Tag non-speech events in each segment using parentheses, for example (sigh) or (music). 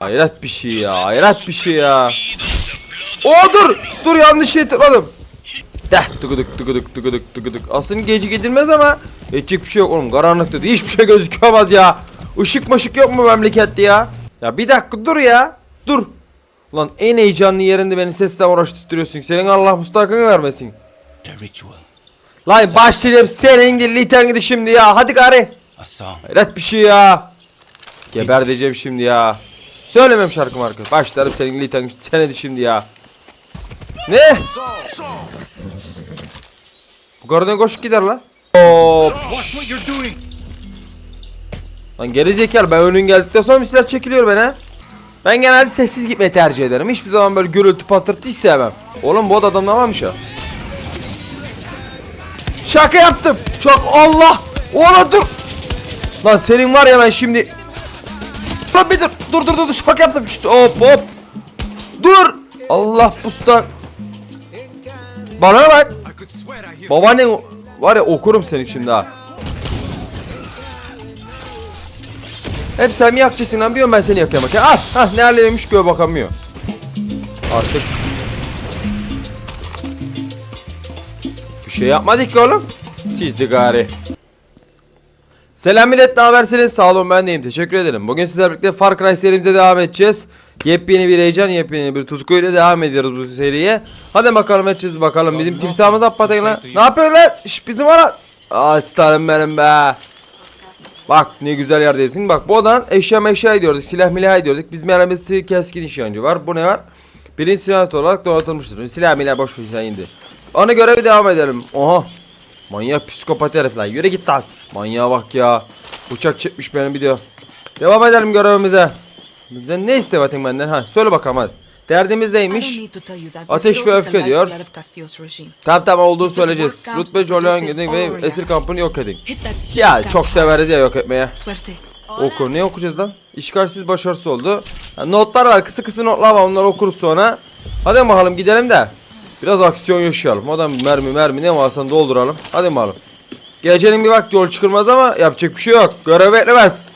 Hayret bir şey ya. Hayret bir şey ya. O dur. Dur yanlış şey tıkladım. Deh tıkıdık tıkıdık tıkıdık tıkıdık. Aslında gece gidilmez ama edecek bir şey yok oğlum. Karanlık dedi. Hiçbir şey gözükemez ya. Işık maşık yok mu memlekette ya? Ya bir dakika dur ya. Dur. Ulan en heyecanlı yerinde beni sesten uğraştırıyorsun. Senin Allah mustakını vermesin. Lan başlayayım senin dilliten gidi şimdi ya. Hadi gari. Hayret bir şey ya. Geber diyeceğim şimdi ya. Söylemem şarkı marka. Başlarım senin liten senedi şimdi ya. Ne? Bu gardan koşup gider lan. Hop. Lan geri zekalı ben önün geldikten sonra silah çekiliyor bana. Ben genelde sessiz gitmeyi tercih ederim. Hiçbir zaman böyle gürültü patırtı hiç sevmem. Oğlum bu adam ne varmış ya? Şaka yaptım. Çok Allah. Oğlum dur. Lan senin var ya ben şimdi. Lan bir dur. Dur dur dur. Şaka yaptım. Şşt, hop hop. Dur. Allah pusta. Bana bak. Babaannen var ya okurum seni şimdi ha. Hep sen mi yakacaksın lan biliyorum ben seni yakıyorum bak. Ah, ah ne halledeymiş göğe bakamıyor. Artık. Bir şey yapmadık ki oğlum. Siz de gari. Selam millet ne habersiniz? Sağ olun ben deyim. Teşekkür ederim. Bugün sizlerle birlikte Far Cry serimize devam edeceğiz. Yepyeni bir heyecan, yepyeni bir tutkuyla devam ediyoruz bu seriye. Hadi bakalım edeceğiz bakalım. Bizim timsahımız apatayın lan. Ne yapıyor lan? Şş bizim var. Aslanım benim be. Bak ne güzel yerdesin. Bak bu odan eşya meşya ediyorduk. Silah milah ediyorduk. Biz merhamesi keskin nişancı var. Bu ne var? Birinci silah olarak donatılmıştır. Silah milah boş ver indi. Ona göre bir devam edelim. Oha. Manyak psikopat herif lan. Yürü git lan. Manyağa bak ya. Uçak çekmiş benim video. Devam edelim görevimize. Bizden ne Vatin benden? Ha, söyle bakalım hadi. Derdimiz neymiş? Ateş ve öfke diyor. Tamam tamam olduğunu söyleyeceğiz. Rütbe Jolyon gidin ve esir kampını yok edin. Ya çok severiz ya yok etmeye. Oku. Ne okuyacağız lan? İşgalsiz başarısız oldu. Ha, notlar var. Kısa kısa notlar var. Onları okuruz sonra. Hadi bakalım gidelim de. Biraz aksiyon yaşayalım. Adam mermi mermi ne varsa dolduralım. Hadi bakalım. Gecenin bir vakti yol çıkılmaz ama yapacak bir şey yok. Görev beklemez.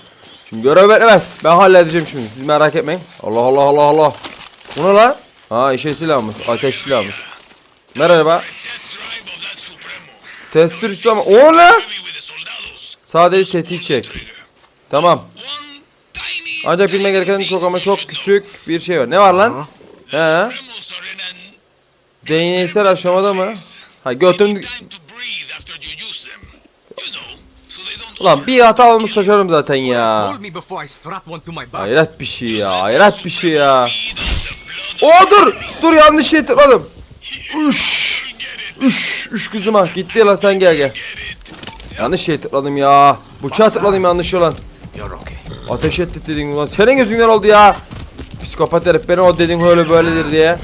Şimdi görev beklemez. Ben halledeceğim şimdi. Siz merak etmeyin. Allah Allah Allah Allah. Bu ne lan? Ha işe silahımız. Ateş silahımız. Merhaba. Testür İslam. O ne? Sadece tetiği çek. Tamam. Ancak bilme gereken çok ama çok küçük bir şey var. Ne var lan? He. Deneysel aşamada mı? Ha götüm... Ulan bir hata olmuş şaşarım zaten ya. Hayret bir şey ya. Hayret bir şey ya. O dur. Dur yanlış şey tıkladım. Üş. Üş. Üş kızıma. Gitti lan sen gel gel. Yanlış şey tıkladım ya. Bıçağı tıkladım yanlış olan. Ateş etti dedin ulan. Senin yüzünden oldu ya. Psikopat herif beni o dedin öyle böyledir diye.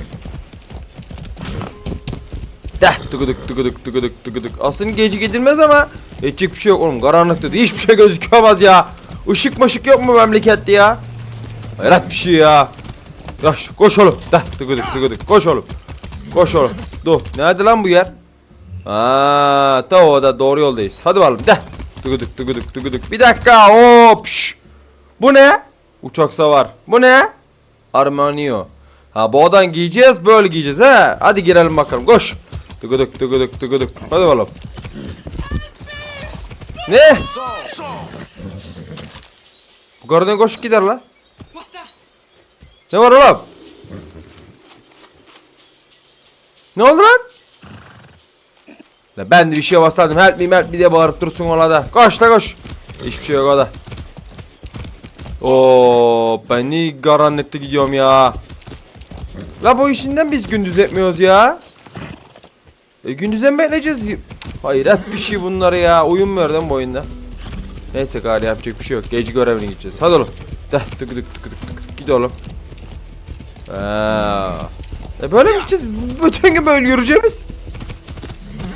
Tıkıdık tıkıdık tıkıdık tıkıdık. Aslında gece gidilmez ama edecek bir şey yok oğlum. Karanlık dedi. Hiçbir şey gözükemez ya. Işık maşık yok mu memlekette ya? Hayret bir şey ya. Yaş koş oğlum. Deh tıkıdık tıkıdık. Koş oğlum. Koş oğlum. Dur. Nerede lan bu yer? Aa, ta orada doğru yoldayız. Hadi bakalım. Deh. Tıkıdık tıkıdık tıkıdık. Bir dakika. Hop. şş. Bu ne? Uçak savar. Bu ne? Armanio. Ha bu odan giyeceğiz böyle giyeceğiz he. Hadi girelim bakalım koş. Tıkıdık tıkıdık tıkıdık. Hadi bakalım. Ne? Bu gardan koş gider la. Ne var oğlum? Ne oldu lan? La ben de bir şey basardım. Help me help me diye bağırıp dursun ona da. Koş la koş. Hiçbir şey yok o da. Oo, ben ni karanlıkta gidiyorum ya. La bu işinden biz gündüz etmiyoruz ya. E, gündüzden bekleyeceğiz. Hayret bir şey bunlar ya. Uyumuyor değil mi bu oyunda? Neyse gari yapacak bir şey yok. Gece görevine gideceğiz. Hadi oğlum. Deh tık tık tık tık tık. Gid oğlum. Aa. E böyle mi gideceğiz? Bütün gün böyle yürüyeceğiz.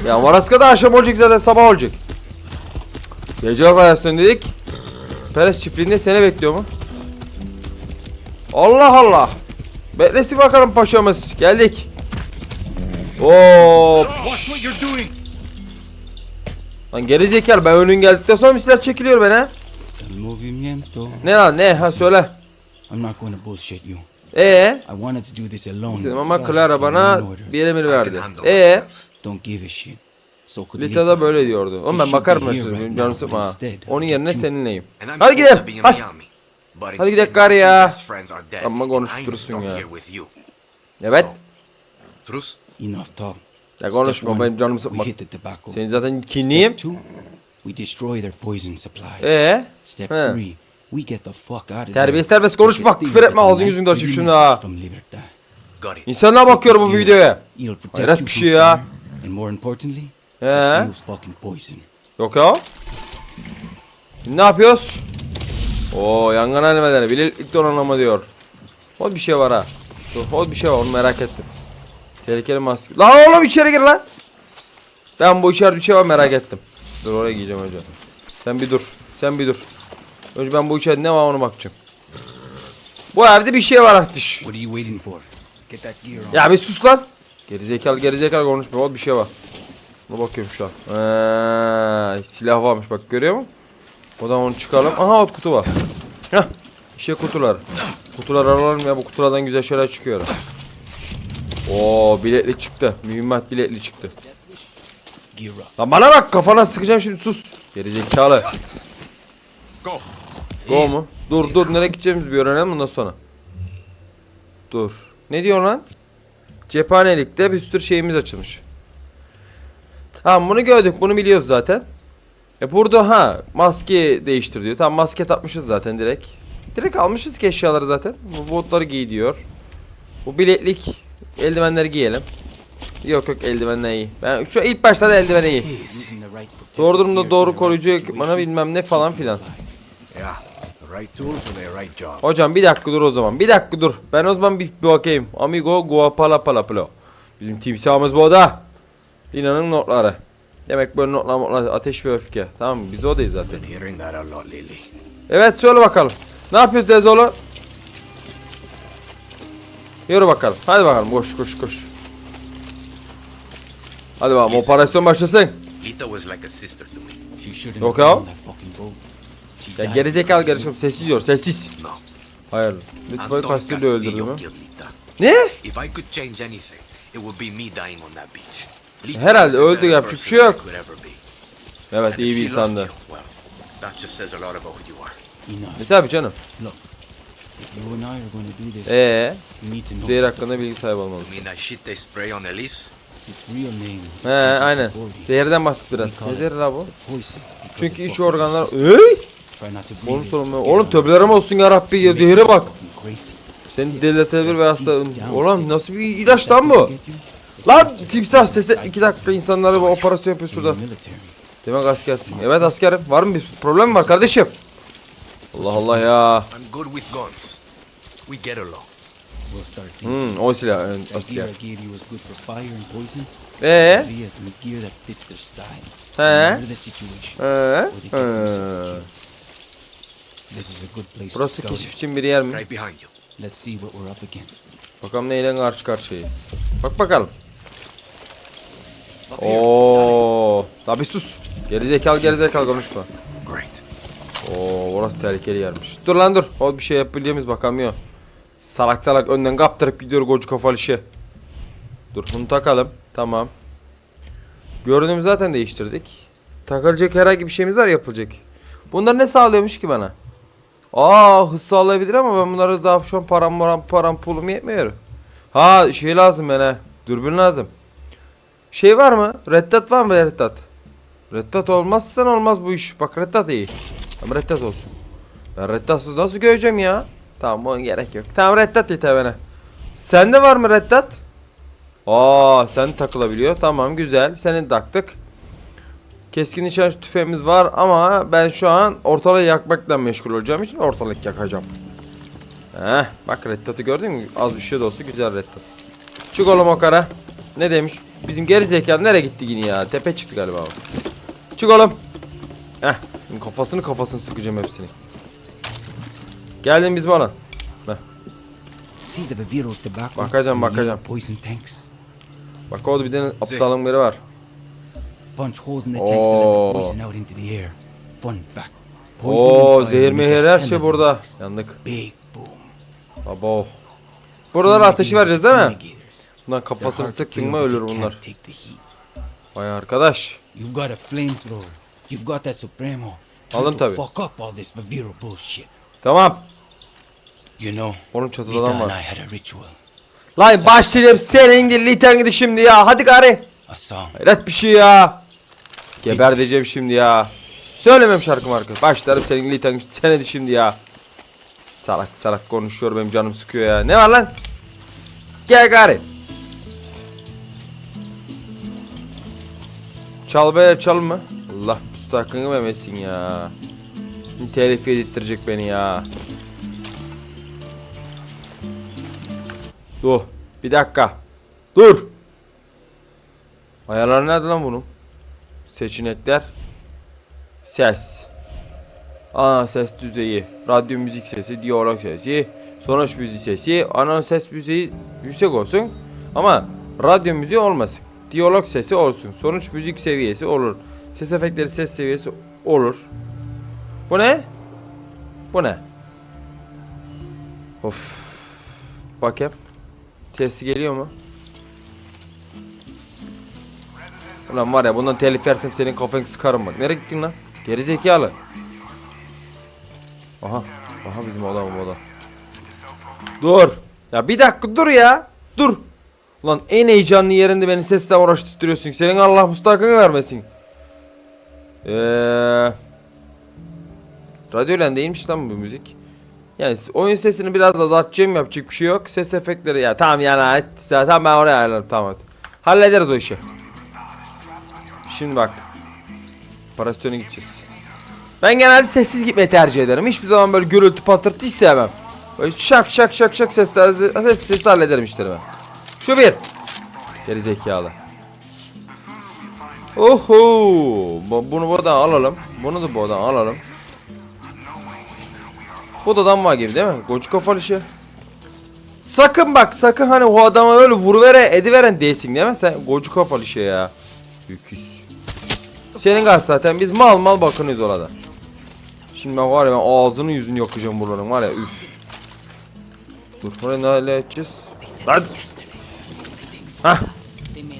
Ya Varaska'da akşam olacak zaten sabah olacak. Gece operasyonu dedik. Peres çiftliğinde seni bekliyor mu? Allah Allah. Beklesin bakalım paşamız. Geldik. Hop. Watch what you're doing. Lan geri zekalı ben önün geldikten sonra silah çekiliyor bana. Ne lan ne ha söyle. I'm not going to bullshit you. Ee, I wanted to do this alone. dedim ama Clara bana bir emir verdi. Ee. Don't give a shit. Lita da böyle diyordu. Oğlum ben bakarım right Canım sıkma. ha. Onun yerine seninleyim. Hadi gidelim. Hadi. Hadi gidelim two ya. I'm stuck ya. Evet. Truce? Enough talk. Ya Step konuşma canımı We sıkma. hit the tobacco. Senin zaten Step kinliyim. two, we destroy their poison supply. Ee, Step he. three, we get the fuck out of there. Terbiyesiz terbiyesiz konuşma, Because küfür etme, that yüzünü we şimdi ha. insanlığa bakıyorum bu videoya. Hayret bir şey ya. And more importantly, was fucking poison. Yok ya. Şimdi ne yapıyoruz? Oo yangın halmeleri. Bilirlik donanımı diyor. O bir şey var ha. Dur, o bir şey var onu merak ettim. Tehlikeli maske. Lan oğlum içeri gir lan. Ben bu içeride bir şey var merak ettim. Dur oraya giyeceğim önce. Sen bir dur. Sen bir dur. Önce ben bu içeride ne var ona bakacağım. Bu evde bir şey var on. Ya bir sus lan. Gerizekalı gerizekalı konuşma. O bir şey var. Buna bakıyorum şu an. Ee, silah varmış bak görüyor musun? O da onu çıkaralım. Aha ot kutu var. Heh. İşte kutular. Kutular alalım ya bu kutulardan güzel şeyler çıkıyor. Oo biletli çıktı. Mühimmat biletli çıktı. Lan bana bak kafana sıkacağım şimdi sus. Gerizekalı. Go. Go mu? Dur dur nereye gideceğimizi bir öğrenelim ondan sonra. Dur. Ne diyor lan? Cephanelikte bir sürü şeyimiz açılmış. Tamam bunu gördük bunu biliyoruz zaten. E burada ha maske değiştir diyor. Tamam maske takmışız zaten direkt. Direkt almışız ki eşyaları zaten. Bu botları giy diyor. Bu bileklik eldivenleri giyelim. Yok yok eldivenler iyi. Ben şu ilk başta da eldiven iyi. Doğru durumda doğru koruyucu ekipmana bilmem ne falan filan. Hocam bir dakika dur o zaman. Bir dakika dur. Ben o zaman bir, bir bakayım. Amigo guapalapalapalo. Bizim timsahımız bu da. Lina'nın notları. Demek böyle notlar, notlar ateş ve öfke. Tamam? Biz oradayız zaten. Evet söyle bakalım. Ne yapıyoruz Dezoğlu? Yürü bakalım. Hadi bakalım koş koş koş. Hadi bakalım operasyon başlasın. Yok ya. Ya gerizekalı gerizekalı sessiz diyor sessiz. Hayır. Lütfen kastıyla öldürdü Castillo mü? Ne? If I could change anything, it would be me dying on that beach. Lita Herhalde öldü, yapacak bir şey yok. Evet iyi bir insandı. you, well, that just says a lot about who you are. Enough. E tabi canım. Ee, zehir hakkında bilgi sahibi olmalısın. He aynen. T-40. Zehirden bahset biraz. Ne zehri la bu? Çünkü iç organlar... Ey! Oğlum Get Oğlum tövbelerim olsun ya Rabbi ya zehire bak. Seni deliletebilir ve hasta... Oğlum nasıl bir ilaç lan bu? Lan timsah sesi... iki dakika insanlara bir operasyon yapıyoruz şurada. Demek askersin. Evet askerim. Var mı bir problem mi var kardeşim? Allah Allah ya. I'm good with guns. We get along. We'll start. Hmm, o silah evet, That gear asker. I gave you was good for fire and poison. Ee? He has the gear that fits their style. He? Remember the situation. Ee? Ee. killed. This is a good place to Burası scout keşif için bir yer mi? Right behind you. Let's see what we're up against. Bakalım neyle karşı karşıyayız. Bak bakalım. Up here. Oo, la bir sus. Gerizekalı gerizekalı konuşma. Oo, orası tehlikeli yermiş. Dur lan dur. O bir şey yapabiliyor muyuz bakamıyor. Salak salak önden kaptırıp gidiyor koca kafalı şey. Dur bunu takalım. Tamam. Görünümü zaten değiştirdik. Takılacak herhangi bir şeyimiz var yapılacak. Bunlar ne sağlıyormuş ki bana? Aa hız sağlayabilir ama ben bunları daha şu an param param param pulum yetmiyor. Ha şey lazım bana. Dürbün lazım. Şey var mı? Reddat var mı Reddat? Reddat olmazsan olmaz bu iş. Bak Reddat iyi. Ama Reddat olsun. Ben Reddatsız nasıl göreceğim ya? Tamam bunun gerek yok. Tamam Reddat yeter bana. Sende var mı Reddat? Aa sen takılabiliyor. Tamam güzel. Seni taktık. Keskin nişan tüfeğimiz var ama ben şu an ortalığı yakmakla meşgul olacağım için ortalık yakacağım. Heh, bak Reddat'ı gördün mü? Az bir şey de olsa güzel Reddat. Çık oğlum o kara. Ne demiş? Bizim geri zekalı nereye gitti yine ya? Tepe çıktı galiba. Çık oğlum. Heh. Şimdi kafasını kafasını sıkacağım hepsini. The Viviro tobacco? Bakacağım, bakacağım. Poison tanks. Bak orada bir tane aptalın biri var. Punch holes in the tanks to let Oo. the poison out into the air. Fun fact. Oo zehir mehir her şey burada. Yandık. Big boom. Abo. Buralara ateşi vereceğiz değil mi? Bundan kafasını sıktın mı ölür bunlar. Vay arkadaş. You've got a flamethrower. You've got that Supremo. To tabii. fuck up all this Viviro bullshit. Tamam. You know, Oğlum çatıda adam and I var. had a ritual. Lan başlayayım senin gilliten gidi şimdi ya. Hadi gari. A song. Hayret bir şey ya. Geber diyeceğim şimdi ya. Söylemem şarkı marka. Başlarım senin gilliten senedi şimdi ya. Salak salak konuşuyor benim canım sıkıyor ya. Ne var lan? Gel gari. Çal be çalma. Allah müstakını memesin ya. Telif yedirttirecek beni ya. Dur. Bir dakika. Dur. Ayarları nerede lan bunun? Seçenekler. Ses. Ana ses düzeyi. Radyo müzik sesi, diyalog sesi, sonuç müzik sesi, ana ses müziği yüksek olsun. Ama radyo müziği olmasın. Diyalog sesi olsun. Sonuç müzik seviyesi olur. Ses efektleri ses seviyesi olur. Bu ne? Bu ne? Of. Bakayım. Sesi geliyor mu? Ulan var ya bundan telif yersem senin kafanı sıkarım bak. Nereye gittin lan? Geri zekalı. Aha. Aha bizim adam bu. Dur. Ya bir dakika dur ya. Dur. Ulan en heyecanlı yerinde beni sesle uğraştırıyorsun. Senin Allah mustakını vermesin. Eee... Radyolen değilmiş lan bu müzik. Yani oyun sesini biraz azaltacağım yapacak bir şey yok. Ses efektleri ya tamam yani zaten ben oraya ayarlarım tamam hadi. Hallederiz o işi. Şimdi bak. Operasyona gideceğiz. Ben genelde sessiz gitmeyi tercih ederim. Hiçbir zaman böyle gürültü patırtı hiç sevmem. Böyle şak şak şak şak sesler ses sesi hallederim işlerimi. Şu bir. Geri zekalı. Oho! Bu- Bunu buradan alalım. Bunu da buradan alalım. Bu da adam var gibi değil mi? Koç kafalı şey. Sakın bak sakın hani o adama öyle vuruvere ediveren değilsin değil mi? Sen koç kafalı şey ya. Öküz. Senin gaz zaten biz mal mal bakınıyoruz orada. Şimdi ben var ya ben ağzını yüzünü yakacağım buraların var ya üf. Dur burayı ne halledeceğiz? Lan. Hah.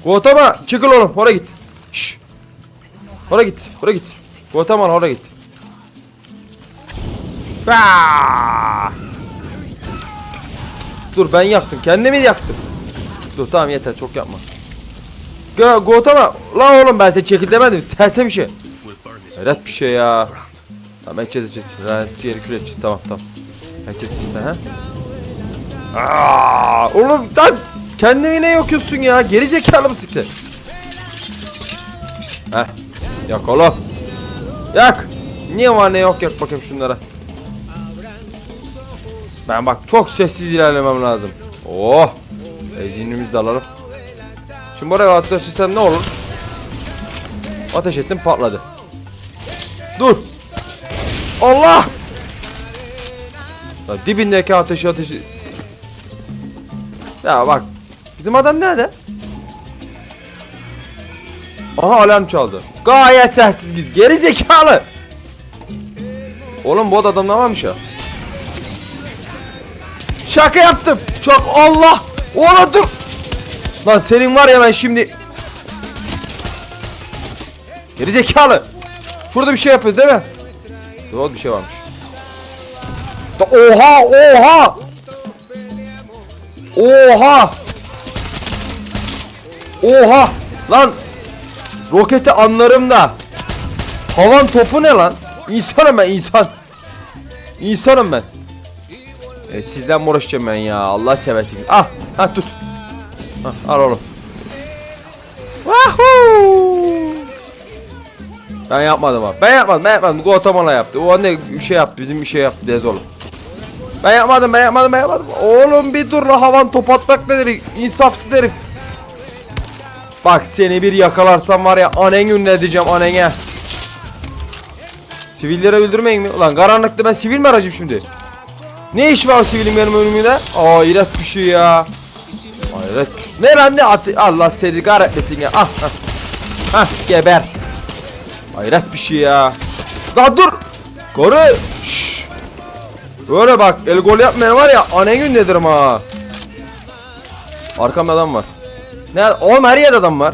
Guatemala çıkıl oğlum oraya git. Şş. Oraya git oraya git. Guatemala oraya git. Dur ben yaktım kendimi yaktım. Dur tamam yeter çok yapma. Go Guatemala la oğlum ben seni çekil demedim sersem bir şey. Hayret bir şey ya. Tamam edeceğiz edeceğiz. Yani diğeri kür edeceğiz tamam tamam. Edeceğiz işte ha. Aa, oğlum lan kendini ne yakıyorsun ya? Geri zekalı mısın sen? Heh. Yak oğlum. Yak. Niye var ne yok yak bakayım şunlara. Ben bak çok sessiz ilerlemem lazım. Oh. Benzinimizi de alalım. Şimdi buraya ateşlesem ne olur? Ateş ettim patladı. Dur. Allah! Lan dibindeki ateşi ateşi. Ya bak. Bizim adam nerede? Aha alarm çaldı. Gayet sessiz git. Geri zekalı. Oğlum bu adam ne varmış ya? Şaka yaptım. Çok Allah. Oğlum dur. Lan senin var ya ben şimdi. Geri zekalı. Şurada bir şey yapıyoruz değil mi? Dur bir şey varmış. Oha oha. Oha. Oha. Lan. Roketi anlarım da. Havan topu ne lan? İnsanım ben insan. İnsanım ben. E, sizden mi uğraşacağım ben ya? Allah seversin. Ah, ha tut. Ha, al oğlum. Wahoo! Ben yapmadım abi. Ben yapmadım. Ben yapmadım. Guatemala yaptı. O anne bir şey yaptı. Bizim bir şey yaptı. Dez oğlum. Ben yapmadım. Ben yapmadım. Ben yapmadım. Oğlum bir dur la havan top atmak nedir? İnsafsız herif. Bak seni bir yakalarsam var ya anen ünlü edeceğim anene. Sivillere öldürmeyin mi? Ulan karanlıkta ben sivil mi aracım şimdi? Ne iş var o sivilin benim önümde? Aa iğret bir şey ya. Hayret şey. Ne lan ne atı? Allah seni kahretmesin ya. Ah ah. Hah geber. Hayret bir şey ya. Lan dur. Koru. Şşş. Böyle bak el gol yapmayan var ya anen gün dedim ha. Arkamda adam var. Ne? Oğlum her yerde adam var.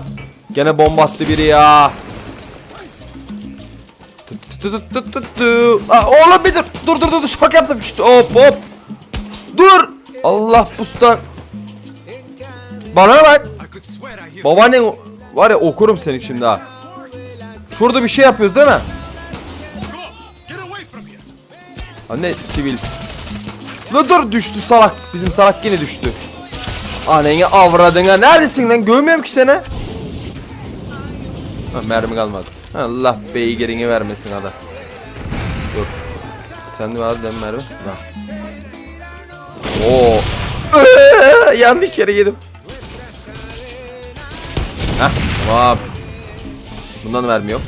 Gene bomba attı biri ya. Tı tı tı tı tı. Aa, oğlum bir dur. Dur dur dur. Şok yaptım. Şşt, hop hop. Dur. Allah usta. Bana bak. Babaannen var ya okurum seni şimdi ha. Şurada bir şey yapıyoruz değil mi? Anne sivil. Dur dur düştü salak. Bizim salak yine düştü. Anneni avradına. Neredesin lan? Görmüyorum ki seni. Ha, mermi kalmadı. Allah beygirini vermesin adam. Dur. Sende var değil mi mermi? Ha. Oo. (laughs) Yanlış yere yedim. Heh tamam. Bundan mermi yok.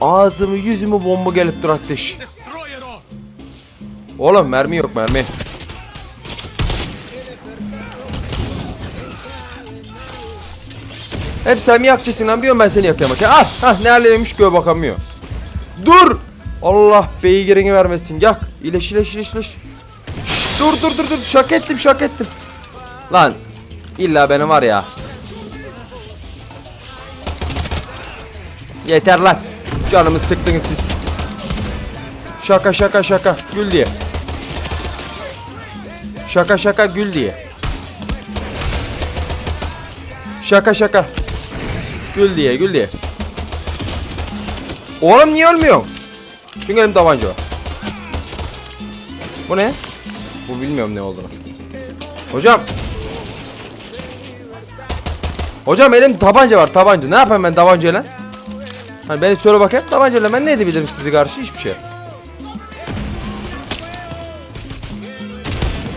Ağzımı yüzümü bomba gelip dur ateş. Oğlum mermi yok mermi. Hep sen mi yakacaksın lan biliyorum ben seni yakıyorum. Ah ah ne hallemiş göğe bakamıyor. Dur. Allah beygirini vermesin yak. İleş ileş ileş ileş. Dur dur dur dur şak ettim şak ettim. Lan illa benim var ya. Yeter lan. Canımı sıktınız siz. Şaka şaka şaka gül diye. Şaka şaka gül diye. Şaka şaka. Gül diye gül diye. Oğlum niye ölmüyor? Çünkü elimde tabanca. Bu ne? Bu bilmiyorum ne olduğunu. Hocam. Hocam elimde tabanca var tabanca. Ne yapayım ben tabancayla? Hani beni söyle bakayım tabancayla ben ne edebilirim sizi karşı hiçbir şey.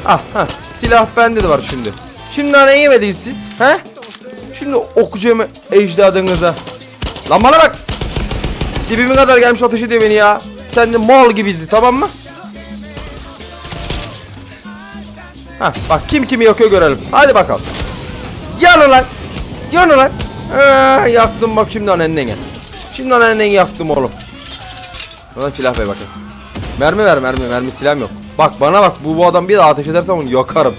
Ah ha silah bende de var şimdi. Şimdi ne yemediniz siz? He? Şimdi okuyacağım ecdadınıza. Lan bana bak. Dibime kadar gelmiş ateş ediyor beni ya. Sen de mal gibisin tamam mı? Ha bak kim kimi yakıyor görelim. Hadi bakalım. Yan ulan. Yan ulan. Ee, yaktım bak şimdi anneni. Şimdi anneni yaktım oğlum. Bana silah ver bakayım. Mermi ver mermi mermi silahım yok. Bak bana bak bu, bu adam bir daha ateş ederse onu yakarım.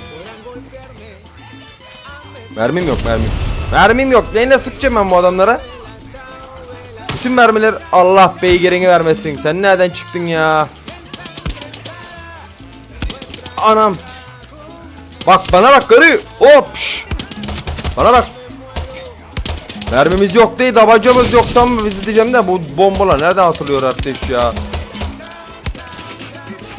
Mermim yok mermim. Mermim yok. Neyle sıkacağım ben bu adamlara? Bütün mermiler Allah beygirini vermesin. Sen nereden çıktın ya? Anam. Bak bana bak karı. Hop. Bana bak. Mermimiz yok değil, tabancamız yok tam biz diyeceğim de bu bombalar nereden atılıyor artık ya?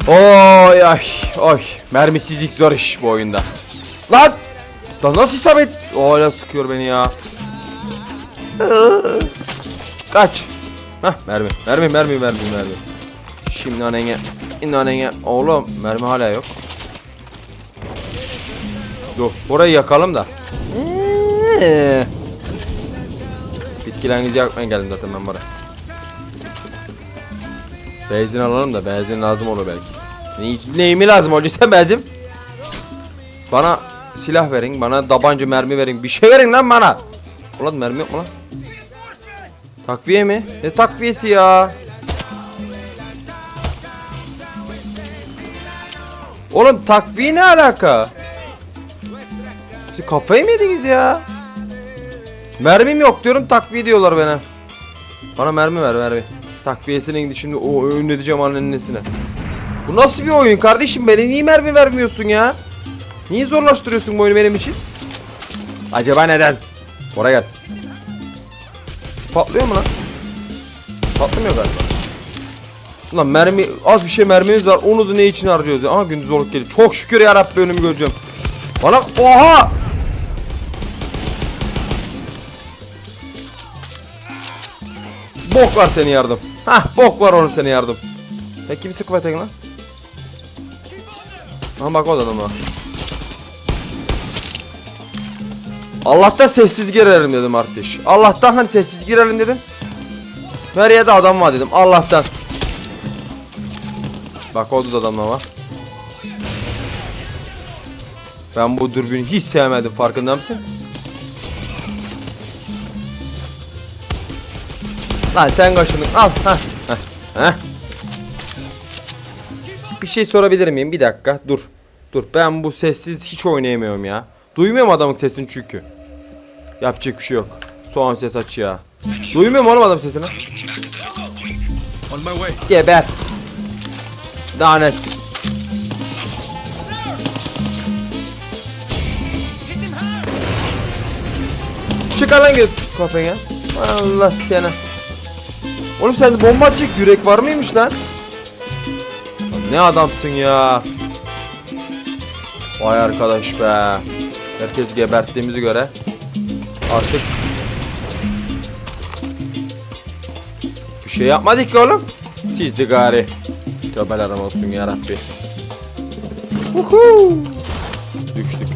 Oy ay oy mermisizlik zor iş bu oyunda. Lan! Lan nasıl isabet? Öyle sıkıyor beni ya. Kaç. Hah mermi mermi mermi mermi mermi. Şimdi anene Şimdi anene oğlum mermi hala yok. Dur burayı yakalım da. Bitkilerinizi yakmaya geldim zaten ben buraya. Benzin alalım da benzin lazım olur belki. Ne, neyimi lazım olacaksa benzin? Bana silah verin, bana tabanca mermi verin, bir şey verin lan bana. Ulan mermi yok mu lan? Takviye mi? Ne takviyesi ya? Oğlum takviye ne alaka? Siz kafayı mı yediniz ya? Mermim yok diyorum takviye diyorlar bana. Bana mermi ver mermi. Takviyesinin şimdi o önledeceğim annesine. Bu nasıl bir oyun kardeşim? Beni niye mermi vermiyorsun ya? Niye zorlaştırıyorsun bu oyunu benim için? Acaba neden? Oraya gel. Patlıyor mu lan? Patlamıyor galiba. Ulan mermi az bir şey mermimiz var. Onu da ne için harcıyoruz ya? Aha gündüz olup geliyor. Çok şükür ya Rabbi önümü göreceğim. Bana oha! Bok var seni yardım. Hah bok var oğlum seni yardım. Peki kimse kuvvet lan. Aha bak o da adam var. Allah'tan sessiz girelim dedim arkadaş. Allah'tan hani sessiz girelim dedim. Her yerde adam var dedim. Allah'tan. Bak oldu da adamlar var. Ben bu dürbünü hiç sevmedim farkında mısın? Lan sen kaşını al. Heh. Heh. Heh. bir şey sorabilir miyim? Bir dakika dur. Dur ben bu sessiz hiç oynayamıyorum ya. Duymuyorum adamın sesini çünkü. Yapacak bir şey yok. Soğan ses aç ya. Duymuyorum oğlum adam sesini. Geber. Lanet. Çıkar lan göt kafene. Allah seni. Oğlum sende bomba atacak yürek var mıymış lan? Ne adamsın ya. Vay arkadaş be. Herkes geberttiğimizi göre artık bir şey yapmadık ki oğlum. Siz de gari. Tövbeler olsun ya Rabbi. Düştük.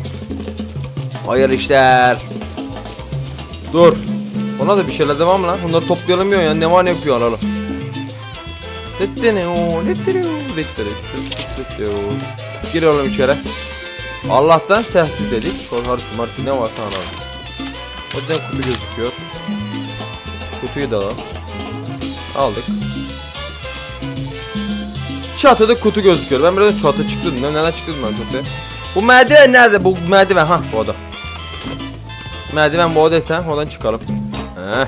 Hayır işler. Dur. Ona da bir şeyler devam lan. Bunları toplayalım ya. Ne var ne yapıyor oğlum. Gir oğlum içeri. Allah'tan sessiz dedik. Sonra harfi ne varsa alalım. O yüzden kutu gözüküyor. Kutuyu da alalım. Aldık. Çatıda kutu gözüküyor. Ben biraz çatı çıktı dedim. Neden çıktı ben çatıya? Bu merdiven nerede? Bu merdiven ha bu oda. Merdiven bu odaysa oradan çıkalım. Heh.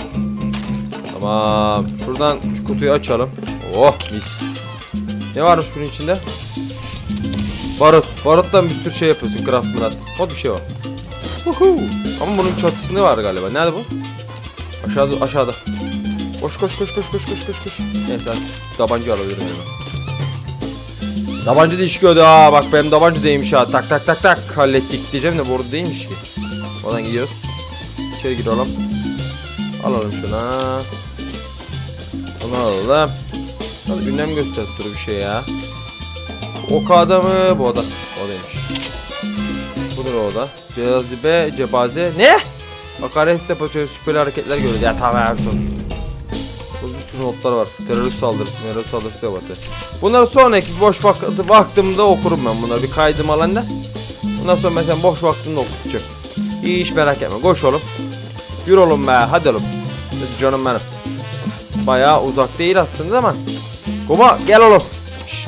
Tamam. Şuradan şu kutuyu açalım. Oh mis. Ne varmış bunun içinde? Barut. Baruttan bir sürü şey yapıyorsun. Craft mırat. O bir şey var. Uhu. Ama bunun çatısında var galiba. Nerede bu? Aşağıda aşağıda. Koş koş koş koş koş koş koş koş. Neyse. Tabanca alabilirim elime. Tabanca da iş gördü ha. Bak benim tabanca değilmiş ha. Tak tak tak tak. Hallettik diyeceğim de burada değilmiş ki. Oradan gidiyoruz. İçeri girelim. Alalım şuna. Bunu alalım. Hadi ünlem gösterip dur bir şey ya. Ok adamı bu oda. Odaymış. Budur o oda. Cezazibe, cebaze. Ne? Hakaret yapıyor şüpheli hareketler görüyoruz. Ya tamam son. Bu bir notlar var. Terörist saldırısı, terörist saldırısı diyor batı. Bunları sonraki boş vak- vaktimde okurum ben bunları. Bir kaydım alanda. Bundan sonra mesela boş vaktimde okutacak. İyi iş merak etme. Koş oğlum. Yürü oğlum be. Hadi oğlum. Hadi canım benim. Bayağı uzak değil aslında ama. Kuma gel oğlum. Şşş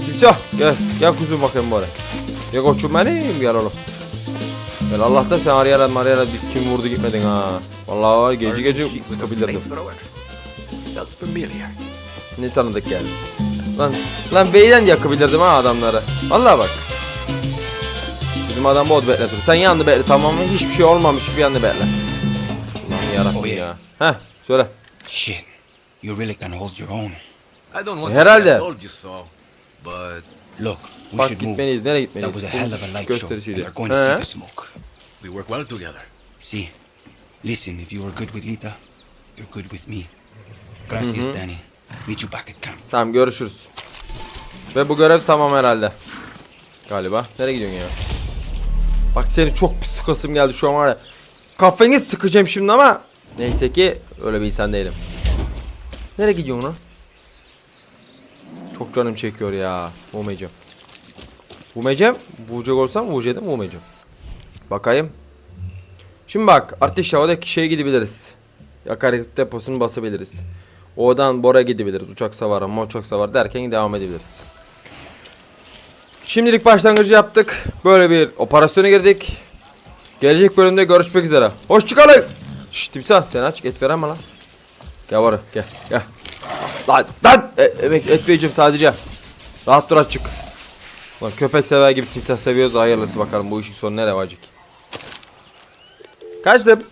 gel. Gel kuzum bakayım böyle. Gel koçum benim gel oğlum. Gel Allah'tan sen arayarak arayarak bir kim vurdu gitmedin ha. Vallahi var gece gece sıkabilirdim. Ne tanıdık geldi. Lan lan beyden yakabilirdim ha adamları. Vallahi bak. Bizim adam bot bekletir. Sen yandı bekle tamam mı? Hiçbir şey olmamış gibi yandı bekle. Lan yarabbim Oh, ya. Heh söyle. Shit. You really can hold your own. I don't want Herhalde. to say I told you so, but Look, we Bak should move. gitmeliyiz. Nereye That gitmeliyiz? was a hell of a light show, and they're going to see He? the smoke. we work well together. See, listen, if you were good with Lita, you're good with me. Gracias, Danny. Meet you back at camp. Tamam görüşürüz. Ve bu görev tamam herhalde. Galiba. Nereye gidiyorsun ya? Bak seni çok pis sıkasım geldi şu an var ya. Kafeni sıkacağım şimdi ama neyse ki öyle bir insan değilim. Nereye gidiyorsun lan? Çok canım çekiyor ya. Vurmayacağım. Vurmayacağım. Vuracak olsam vuracaktım vurmayacağım. Bakayım. Şimdi bak ateş havadaki şeye gidebiliriz. Yakarit deposunu basabiliriz. Oradan Bora gidebiliriz. Uçak savarı, moçak savarı derken devam edebiliriz. Şimdilik başlangıcı yaptık. Böyle bir operasyona girdik. Gelecek bölümde görüşmek üzere. Hoşçakalın. Şşt timsah sen aç et veremem lan. Gel var gel gel. Lan lan e, et vereceğim sadece. Rahat dur açık. Lan köpek sever gibi timsah seviyoruz hayırlısı bakalım bu işin sonu nereye vacik. Kaçtım.